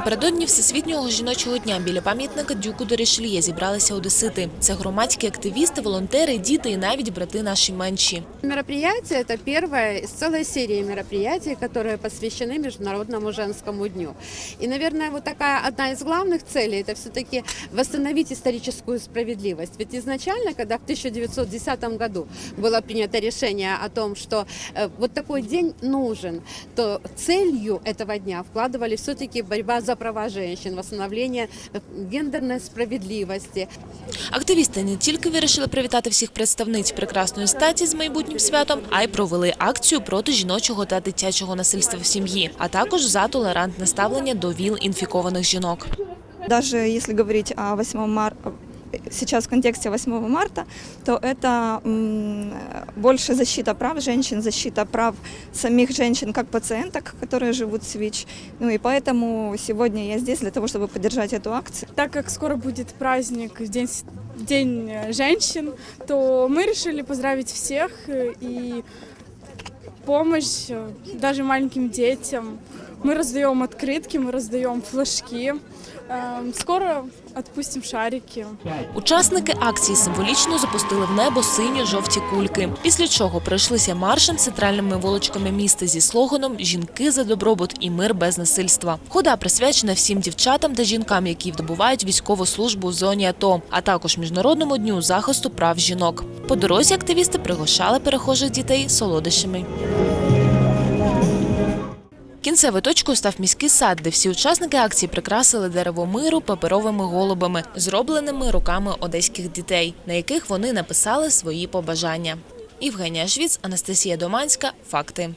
Напередодні Всесвітнього жіночого дня біля пам'ятника Дюку до Рішліє зібралися одесити. Це громадські активісти, волонтери, діти і навіть брати наші менші. Мероприятие – это первое из целой серии мероприятий, которые посвящены Международному женскому дню. И, наверное, вот такая одна из главных целей – это все-таки восстановить историческую справедливость. Ведь изначально, когда в 1910 году было принято решение о том, что э, вот такой день нужен, то целью этого дня вкладывали все-таки борьба за права жінок, встановлення гендерної справедливості. Активісти не тільки вирішили привітати всіх представниць прекрасної статі з майбутнім святом, а й провели акцію проти жіночого та дитячого насильства в сім'ї, а також за толерантне ставлення до віл інфікованих жінок. Даже если говорить о 8 марта, сейчас в контексте 8 марта, то это м, больше защита прав женщин, защита прав самих женщин как пациенток, которые живут с ВИЧ. Ну и поэтому сегодня я здесь для того, чтобы поддержать эту акцию. Так как скоро будет праздник День, с- День э, женщин, то мы решили поздравить всех э, и помощь э, даже маленьким детям. Мы раздаем открытки, мы раздаем флажки. Эм, Скоро отпустим шарики. Учасники акції символічно запустили в небо синьо-жовті кульки, після чого пройшлися маршем центральними вуличками міста зі слоганом Жінки за добробут і мир без насильства. Хода присвячена всім дівчатам та жінкам, які здобувають військову службу в зоні АТО, а також міжнародному дню захисту прав жінок. По дорозі активісти пригощали перехожих дітей солодощами. Кінцевою точкою став міський сад, де всі учасники акції прикрасили дерево миру паперовими голубами, зробленими руками одеських дітей, на яких вони написали свої побажання. Євгенія Швіц, Анастасія Доманська. Факти.